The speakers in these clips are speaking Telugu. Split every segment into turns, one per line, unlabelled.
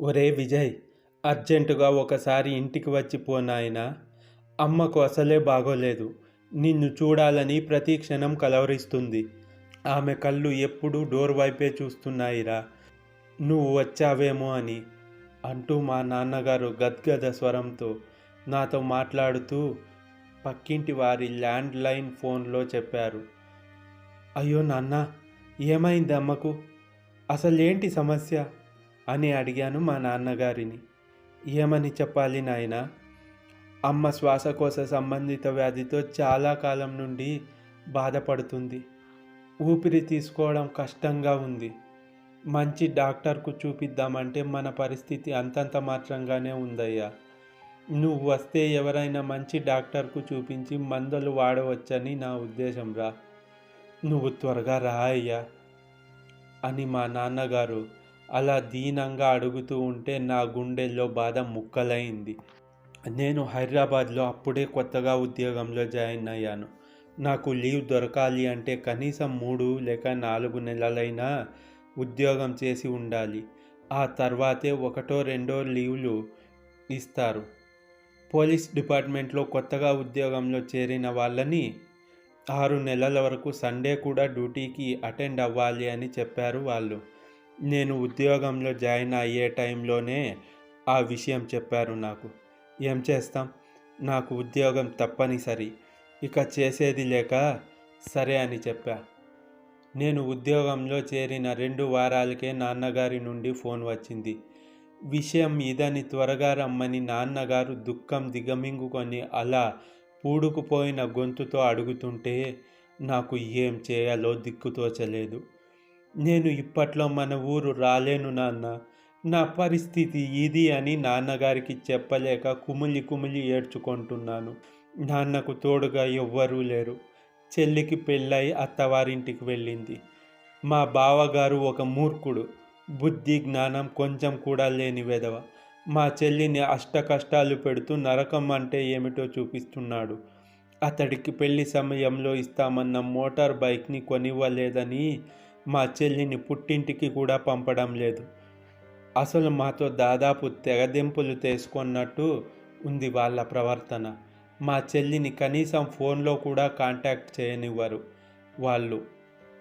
ఒరే విజయ్ అర్జెంటుగా ఒకసారి ఇంటికి వచ్చి పోనాయనా అమ్మకు అసలే బాగోలేదు. నిన్ను చూడాలని ప్రతి క్షణం కలవరిస్తుంది. ఆమె కళ్ళు ఎప్పుడూ డోర్ వైపే చూస్తున్నాయిరా. నువ్వు వచ్చావేమో అని అంటూ మా నాన్నగారు గద్గద స్వరంతో నాతో మాట్లాడుతూ పక్కింటి వారి ల్యాండ్ లైన్ ఫోన్లో చెప్పారు. అయ్యో నాన్న ఏమైంది అమ్మకు? అసలేంటి సమస్య? అని అడిగాను మా నాన్నగారిని. ఏమని చెప్పాలి నాయనా? అమ్మ శ్వాసకోశ సంబంధిత వ్యాధితో చాలా కాలం నుండి బాధపడుతుంది. ఊపిరి తీసుకోవడం కష్టంగా ఉంది. మంచి డాక్టర్కు చూపిద్దామంటే మన పరిస్థితి అంతంత మాత్రంగానే ఉందయ్యా. నువ్వు వస్తే ఎవరైనా మంచి డాక్టర్కు చూపించి మందులు వాడవచ్చని నా ఉద్దేశం రా. నువ్వు త్వరగా రా అయ్యా అని మా నాన్నగారు అలా దీనంగా అడుగుతూ ఉంటే నా గుండెల్లో బాధ ముక్కలైంది. నేను హైదరాబాద్లో అప్పుడే కొత్తగా ఉద్యోగంలో జాయిన్ అయ్యాను. నాకు లీవ్ దొరకాలి అంటే కనీసం మూడు లేక నాలుగు నెలలైనా ఉద్యోగం చేసి ఉండాలి. ఆ తర్వాతే ఒకటో రెండో లీవ్లు ఇస్తారు. పోలీస్ డిపార్ట్మెంట్లో కొత్తగా ఉద్యోగంలో చేరిన వాళ్ళని ఆరు నెలల వరకు సండే కూడా డ్యూటీకి అటెండ్ అవ్వాలి అని చెప్పారు వాళ్ళు. నేను ఉద్యోగంలో జాయిన్ అయ్యే టైంలోనే ఆ విషయం చెప్పారు నాకు. ఏం చేస్తాం? నాకు ఉద్యోగం తప్పనిసరి. ఇక చేసేది లేక సరే అని చెప్పా. నేను ఉద్యోగంలో చేరిన రెండు వారాలకే నాన్నగారి నుండి ఫోన్ వచ్చింది. విషయం ఇదని త్వరగా రమ్మని నాన్నగారు దుఃఖం దిగమింగుకొని అలా పూడుకుపోయిన గొంతుతో అడుగుతుంటే నాకు ఏం చేయాలో దిక్కుతోచలేదు నేను ఇప్పట్లో మన ఊరు రాలేను నాన్న. నా పరిస్థితి ఇది అని నాన్నగారికి చెప్పలేక కుమిలి కుమిలి ఏడ్చుకుంటున్నాను. నాన్నకు తోడుగా ఎవ్వరూ లేరు. చెల్లికి పెళ్ళై అత్తవారింటికి వెళ్ళింది. మా బావగారు ఒక మూర్ఖుడు. బుద్ధి జ్ఞానం కొంచెం కూడా లేని వెధవ. మా చెల్లిని అష్ట కష్టాలు పెడుతూ నరకం అంటే ఏమిటో చూపిస్తున్నాడు. అతడికి పెళ్ళి సమయంలో ఇస్తామన్న మోటార్ బైక్ని కొనివ్వలేదని మా చెల్లిని పుట్టింటికి కూడా పంపడం లేదు. అసలు మాతో దాదాపు తెగదెంపులు తీసుకున్నట్టు ఉంది వాళ్ళ ప్రవర్తన. మా చెల్లిని కనీసం ఫోన్లో కూడా కాంటాక్ట్ చేయనివ్వరు వాళ్ళు.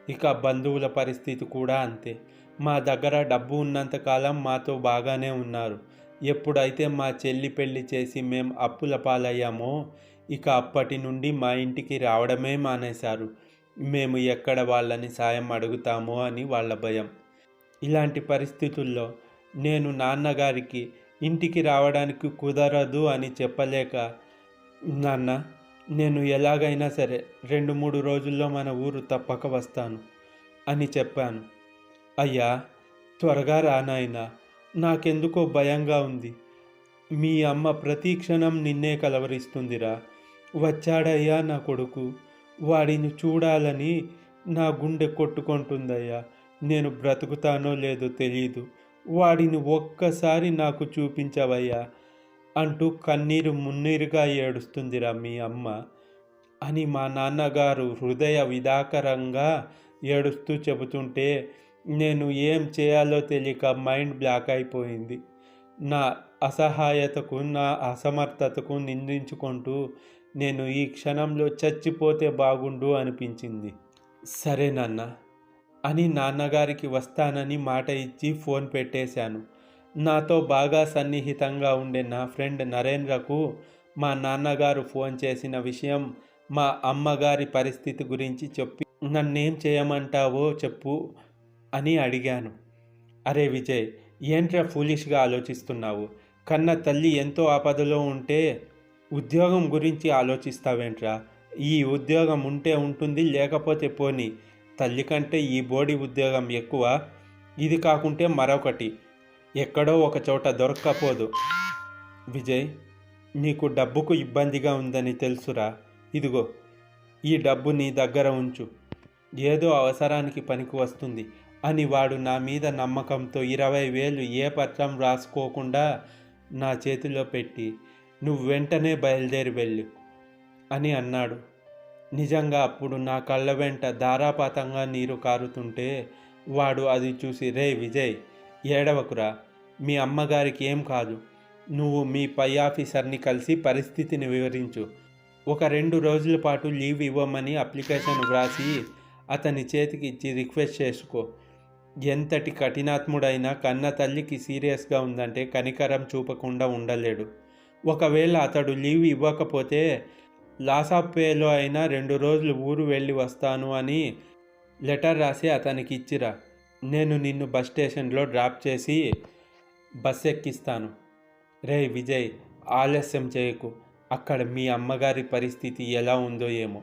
ఇక బంధువుల పరిస్థితి కూడా అంతే. మా దగ్గర డబ్బు ఉన్నంతకాలం మాతో బాగానే ఉన్నారు. ఎప్పుడైతే మా చెల్లి పెళ్ళి చేసి మేము అప్పుల పాలయ్యామో ఇక అప్పటి నుండి మా ఇంటికి రావడమే మానేశారు. మేము ఎక్కడ వాళ్ళని సాయం అడుగుతామో అని వాళ్ళ భయం. ఇలాంటి పరిస్థితుల్లో నేను నాన్నగారికి ఇంటికి రావడానికి కుదరదు అని చెప్పలేక నాన్న నేను ఎలాగైనా సరే రెండు మూడు రోజుల్లో మన ఊరు తప్పక వస్తాను అని చెప్పాను. అయ్యా త్వరగా రానాయనా నాకెందుకో భయంగా ఉంది. మీ అమ్మ ప్రతి క్షణం నిన్నే కలవరిస్తుందిరా. వచ్చాడయ్యా నా కొడుకు. వాడిని చూడాలని నా గుండె కొట్టుకుంటుందయ్యా. నేను బ్రతుకుతానో లేదో తెలియదు వాడిని ఒక్కసారి నాకు చూపించవయ్యా. అంటూ కన్నీరు మున్నీరుగా ఏడుస్తుందిరా మీ అమ్మ అని మా నాన్నగారు హృదయ విదాకరంగా ఏడుస్తూ చెబుతుంటే నేను ఏం చేయాలో తెలియక మైండ్ బ్లాక్ అయిపోయింది. నా అసహాయతకు నా అసమర్థతకు నిందించుకుంటూ నేను ఈ క్షణంలో చచ్చిపోతే బాగుండు అనిపించింది. సరే నాన్న అని నాన్నగారికి వస్తానని మాట ఇచ్చి ఫోన్ పెట్టేశాను. నాతో బాగా సన్నిహితంగా ఉండే నా ఫ్రెండ్ నరేంద్రకు మా నాన్నగారు ఫోన్ చేసిన విషయం మా అమ్మగారి పరిస్థితి గురించి చెప్పి నన్నేం చేయమంటావో చెప్పు అని అడిగాను. అరే విజయ్ ఏంట్రా ఫూలిష్గా ఆలోచిస్తున్నావు? కన్న తల్లి ఎంతో ఆపదలో ఉంటే ఉద్యోగం గురించి ఆలోచిస్తావేంట్రా? ఈ ఉద్యోగం ఉంటే ఉంటుంది లేకపోతే పోని. తల్లి కంటే ఈ బోడి ఉద్యోగం ఎక్కువ. ఇది కాకుంటే మరొకటి. ఎక్కడో ఒక చోట దొరక్కపోదు. విజయ్ నీకు డబ్బుకు ఇబ్బందిగా ఉందని తెలుసురా. ఇదిగో ఈ డబ్బు నీ దగ్గర ఉంచు. ఏదో అవసరానికి పనికి వస్తుంది అని వాడు నా మీద నమ్మకంతో ఇరవై వేలు ఏ పత్రం రాసుకోకుండా నా చేతిలో పెట్టి నువ్వు వెంటనే బయలుదేరి వెళ్ళు అని అన్నాడు. నిజంగా అప్పుడు నా కళ్ళ వెంట ధారాపాతంగా నీరు కారుతుంటే వాడు అది చూసి రే విజయ్ ఏడవకురా మీ అమ్మగారికి ఏం కాదు. నువ్వు మీ పై ఆఫీసర్ని కలిసి పరిస్థితిని వివరించు. ఒక రెండు రోజుల పాటు లీవ్ ఇవ్వమని అప్లికేషన్ వ్రాసి అతని చేతికి ఇచ్చి రిక్వెస్ట్ చేసుకో. ఎంతటి కఠినాత్ముడైనా కన్న తల్లికి సీరియస్గా ఉందంటే కనికరం చూపకుండా ఉండలేడు. ఒకవేళ అతడు లీవ్ ఇవ్వకపోతే లాసాపేలో అయినా రెండు రోజులు ఊరు వెళ్ళి వస్తాను అని లెటర్ రాసి అతనికి ఇచ్చిరా నేను నిన్ను బస్ స్టేషన్లో డ్రాప్ చేసి బస్ ఎక్కిస్తాను రే విజయ్ ఆలస్యం చేయకు. అక్కడ మీ అమ్మగారి పరిస్థితి ఎలా ఉందో ఏమో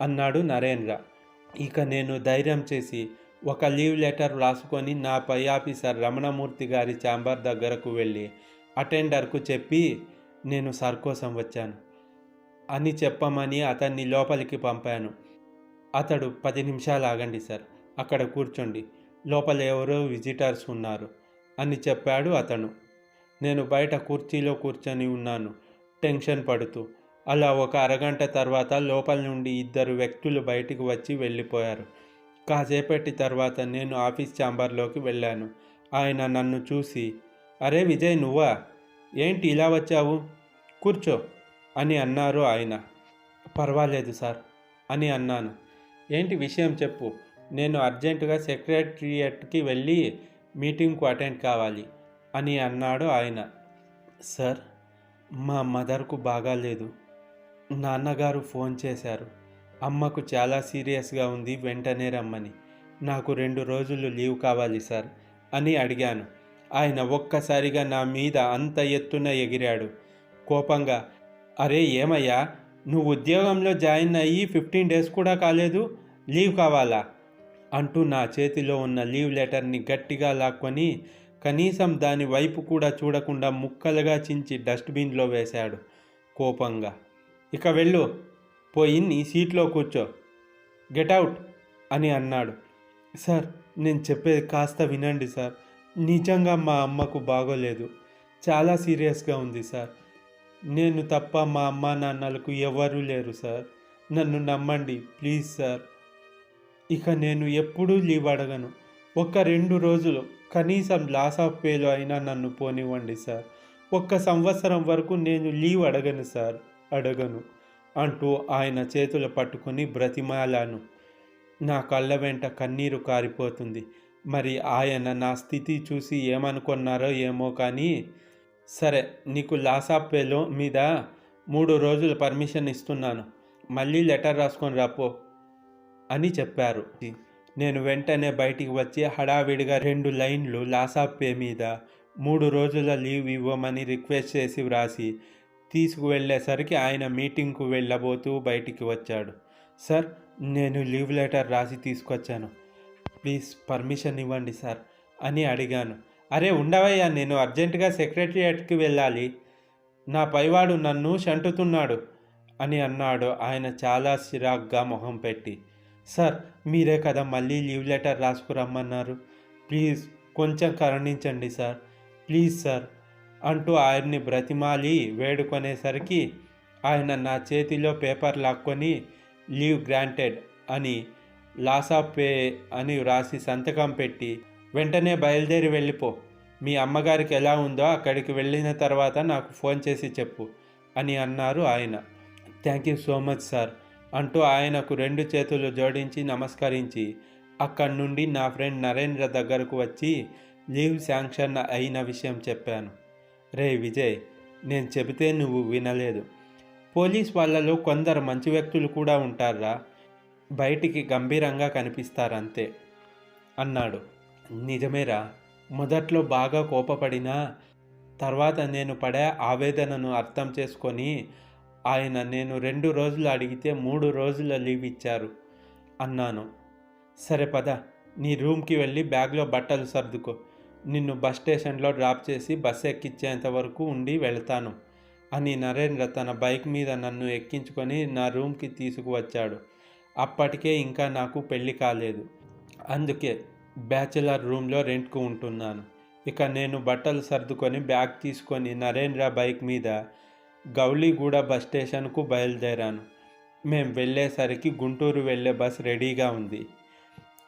అన్నాడు నరేంద్ర. ఇక నేను ధైర్యం చేసి ఒక లీవ్ లెటర్ రాసుకొని నా పై ఆఫీసర్ రమణమూర్తి గారి ఛాంబర్ దగ్గరకు వెళ్ళి అటెండర్కు చెప్పి నేను సార్ కోసం వచ్చాను. అని చెప్పమని అతన్ని లోపలికి పంపాను. అతడు పది నిమిషాలు ఆగండి సార్. అక్కడ కూర్చోండి. లోపల ఎవరో విజిటర్స్ ఉన్నారు. అని చెప్పాడు అతను. నేను బయట కుర్చీలో కూర్చొని ఉన్నాను. టెన్షన్ పడుతూ. అలా ఒక అరగంట తర్వాత లోపల నుండి ఇద్దరు వ్యక్తులు బయటికి వచ్చి వెళ్ళిపోయారు. కాసేపటి తర్వాత నేను ఆఫీస్ ఛాంబర్లోకి వెళ్ళాను. ఆయన నన్ను చూసి అరే విజయ్ నువ్వా? ఏంటి ఇలా వచ్చావు? కూర్చో అని అన్నారు ఆయన. పర్వాలేదు సార్ అని అన్నాను. ఏంటి విషయం చెప్పు. నేను అర్జెంటుగా సెక్రటరియట్కి వెళ్ళి మీటింగ్కు అటెండ్ కావాలి అని అన్నాడు ఆయన. సార్ మా మదర్కు బాగాలేదు నాన్నగారు ఫోన్ చేశారు. అమ్మకు చాలా సీరియస్గా ఉంది వెంటనే రమ్మని. నాకు రెండు రోజులు లీవ్ కావాలి సార్ అని అడిగాను. ఆయన ఒక్కసారిగా నా మీద అంత ఎత్తున ఎగిరాడు. కోపంగా అరే ఏమయ్యా? నువ్వు ఉద్యోగంలో జాయిన్ అయ్యి ఫిఫ్టీన్ డేస్ కూడా కాలేదు? లీవ్ కావాలా? అంటూ నా చేతిలో ఉన్న లీవ్ లెటర్ని గట్టిగా లాక్కొని కనీసం దాని వైపు కూడా చూడకుండా ముక్కలుగా చించి డస్ట్బిన్లో వేశాడు. కోపంగా ఇక వెళ్ళు పోయి నీ సీట్లో కూర్చో. గెట్ అవుట్ అని అన్నాడు. సార్ నేను చెప్పేది కాస్త వినండి సార్. నిజంగా మా అమ్మకు బాగోలేదు. చాలా సీరియస్గా ఉంది సార్. నేను తప్ప మా అమ్మ నాన్నలకు ఎవరూ లేరు సార్. నన్ను నమ్మండి ప్లీజ్ సార్. ఇక నేను ఎప్పుడూ లీవ్ అడగను. ఒక రెండు రోజులు కనీసం లాస్ ఆఫ్ పేలో అయినా నన్ను పోనివ్వండి సార్. ఒక్క సంవత్సరం వరకు నేను లీవ్ అడగను సార్ అడగను అంటూ ఆయన చేతులు పట్టుకుని బ్రతిమాలాను. నా కళ్ళ వెంట కన్నీరు కారిపోతుంది. మరి ఆయన నా స్థితి చూసి ఏమనుకున్నారో ఏమో కానీ సరే నీకు లాసాపేలో పేలో మీద మూడు రోజులు పర్మిషన్ ఇస్తున్నాను. మళ్ళీ లెటర్ రాసుకొని రాపో అని చెప్పారు. నేను వెంటనే బయటికి వచ్చి హడావిడిగా రెండు లైన్లు లాసాపే పే మీద మూడు రోజుల లీవ్ ఇవ్వమని రిక్వెస్ట్ చేసి వ్రాసి తీసుకువెళ్ళేసరికి ఆయన మీటింగ్కు వెళ్ళబోతూ బయటికి వచ్చాడు. సార్ నేను లీవ్ లెటర్ రాసి తీసుకొచ్చాను. ప్లీజ్ పర్మిషన్ ఇవ్వండి సార్ అని అడిగాను. అరే ఉండవయ్యా నేను అర్జెంటుగా సెక్రటరియేట్కి వెళ్ళాలి. నా పైవాడు నన్ను షంటుతున్నాడు అని అన్నాడు. ఆయన చాలా చిరాగ్గా మొహం పెట్టి. సార్ మీరే కదా మళ్ళీ లీవ్ లెటర్ రాసుకురమ్మన్నారు. ప్లీజ్ కొంచెం కరుణించండి సార్. ప్లీజ్ సార్ అంటూ ఆయన్ని బ్రతిమాలి వేడుకొనేసరికి ఆయన నా చేతిలో పేపర్ లాక్కొని లీవ్ గ్రాంటెడ్ అని లాసాపే పే అని వ్రాసి సంతకం పెట్టి వెంటనే బయలుదేరి వెళ్ళిపో. మీ అమ్మగారికి ఎలా ఉందో అక్కడికి వెళ్ళిన తర్వాత నాకు ఫోన్ చేసి చెప్పు అని అన్నారు ఆయన. Thank you so much sir అంటూ ఆయనకు రెండు చేతులు జోడించి నమస్కరించి అక్కడి నుండి నా ఫ్రెండ్ నరేంద్ర దగ్గరకు వచ్చి లీవ్ శాంక్షన్ అయిన విషయం చెప్పాను. రే విజయ్ నేను చెబితే నువ్వు వినలేదు. పోలీస్ వాళ్ళలో కొందరు మంచి వ్యక్తులు కూడా ఉంటారా బయటికి గంభీరంగా కనిపిస్తారంతే అన్నాడు. నిజమేరా మొదట్లో బాగా కోపపడినా తర్వాత నేను పడే ఆవేదనను అర్థం చేసుకొని ఆయన నేను రెండు రోజులు అడిగితే మూడు రోజుల లీవ్ ఇచ్చారు అన్నాను. సరే పద నీ రూమ్కి వెళ్ళి బ్యాగ్లో బట్టలు సర్దుకో. నిన్ను బస్ స్టేషన్లో డ్రాప్ చేసి బస్ ఎక్కించేంత వరకు ఉండి వెళ్తాను అని నరేంద్ర తన బైక్ మీద నన్ను ఎక్కించుకొని నా రూమ్కి తీసుకువచ్చాడు. అప్పటికే ఇంకా నాకు పెళ్ళి కాలేదు. అందుకే బ్యాచిలర్ రూమ్లో రెంట్కు ఉంటున్నాను. ఇక నేను బట్టలు సర్దుకొని బ్యాగ్ తీసుకొని నరేంద్ర బైక్ మీద గౌలీగూడ బస్ స్టేషన్కు బయలుదేరాను. మేం వెళ్ళేసరికి గుంటూరు వెళ్ళే బస్ రెడీగా ఉంది.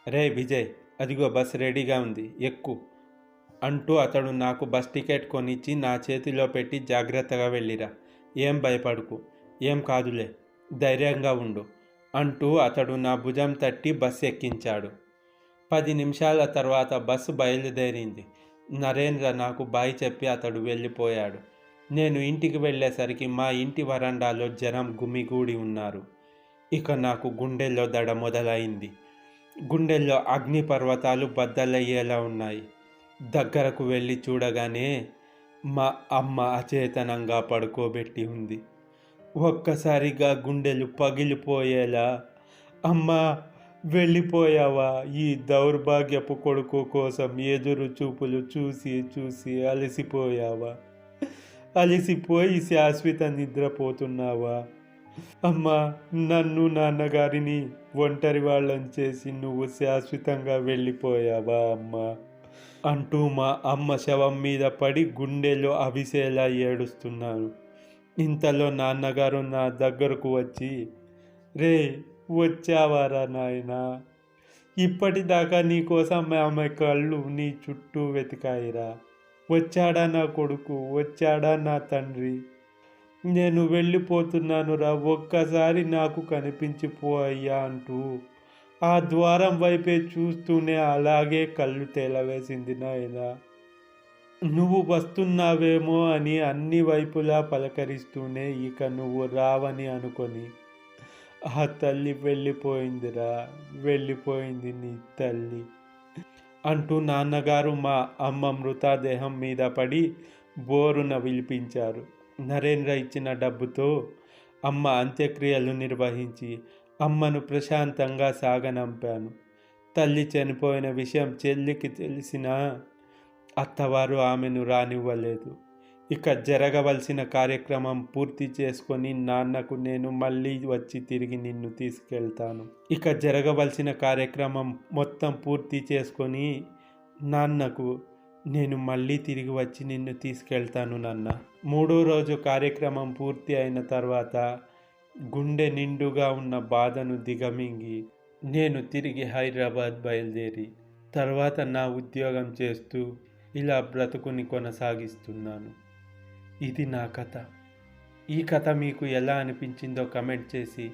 రే విజయ్ అదిగో బస్ రెడీగా ఉంది ఎక్కు అంటూ అతడు నాకు బస్ టికెట్ కొనిచ్చి నా చేతిలో పెట్టి జాగ్రత్తగా వెళ్ళిరా. ఏం భయపడుకు ఏం కాదులే ధైర్యంగా ఉండు. అంటూ అతడు నా భుజం తట్టి బస్ ఎక్కించాడు. పది నిమిషాల తర్వాత బస్సు బయలుదేరింది. నరేంద్ర నాకు బాయ్ చెప్పి అతడు వెళ్ళిపోయాడు. నేను ఇంటికి వెళ్ళేసరికి మా ఇంటి వరండాలో జనం గుమిగూడి ఉన్నారు. ఇక నాకు గుండెల్లో దడ మొదలైంది. గుండెల్లో అగ్ని పర్వతాలు బద్దలయ్యేలా ఉన్నాయి. దగ్గరకు వెళ్ళి చూడగానే మా అమ్మ అచేతనంగా పడుకోబెట్టి ఉంది. ఒక్కసారిగా గుండెలు పగిలిపోయేలా అమ్మా వెళ్ళిపోయావా? ఈ దౌర్భాగ్యపు కొడుకు కోసం ఎదురు చూపులు చూసి చూసి అలసిపోయావా? అలసిపోయి శాశ్వత నిద్రపోతున్నావా? అమ్మా నన్ను నాన్నగారిని ఒంటరి వాళ్ళని చేసి నువ్వు శాశ్వతంగా వెళ్ళిపోయావా అమ్మా? అంటూ మా అమ్మ శవం మీద పడి గుండెలో అవిసేలా ఏడుస్తున్నాను. ఇంతలో నాన్నగారు నా దగ్గరకు వచ్చి రే వచ్చావారా నాయనా? ఇప్పటిదాకా నీకోసం ఆమె కళ్ళు నీ చుట్టూ వెతికాయిరా. వచ్చాడా నా కొడుకు? వచ్చాడా నా తండ్రి? నేను వెళ్ళిపోతున్నాను రా ఒక్కసారి నాకు కనిపించిపో అయ్యా అంటూ ఆ ద్వారం వైపే చూస్తూనే అలాగే కళ్ళు తేలవేసింది నాయనా. నువ్వు వస్తున్నావేమో అని అన్ని వైపులా పలకరిస్తూనే ఇక నువ్వు రావని అనుకొని ఆ తల్లి వెళ్ళిపోయిందిరా వెళ్ళిపోయింది నీ తల్లి అంటూ నాన్నగారు మా అమ్మ మృతదేహం మీద పడి బోరున విలిపించారు. నరేంద్ర ఇచ్చిన డబ్బుతో అమ్మ అంత్యక్రియలు నిర్వహించి అమ్మను ప్రశాంతంగా సాగనంపాను. తల్లి చనిపోయిన విషయం చెల్లికి తెలిసినా అత్తవారు ఆమెను రానివ్వలేదు. ఇక జరగవలసిన కార్యక్రమం పూర్తి చేసుకొని నాన్నకు నేను మళ్ళీ వచ్చి తిరిగి నిన్ను తీసుకెళ్తాను. ఇక జరగవలసిన కార్యక్రమం మొత్తం పూర్తి చేసుకొని నాన్నకు నేను మళ్ళీ తిరిగి వచ్చి నిన్ను తీసుకెళ్తాను నాన్న. మూడో రోజు కార్యక్రమం పూర్తి అయిన తర్వాత గుండె నిండుగా ఉన్న బాధను దిగమింగి నేను తిరిగి హైదరాబాద్ బయలుదేరి తర్వాత నా ఉద్యోగం చేస్తూ ఇలా బ్రతుకుని కొనసాగిస్తున్నాను. ఇది నా కథ. ఈ కథ మీకు ఎలా అనిపించిందో కమెంట్ చేసి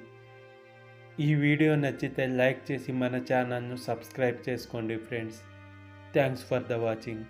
ఈ వీడియో నచ్చితే లైక్ చేసి మన ఛానల్ను సబ్స్క్రైబ్ చేసుకోండి friends. Thanks for the watching.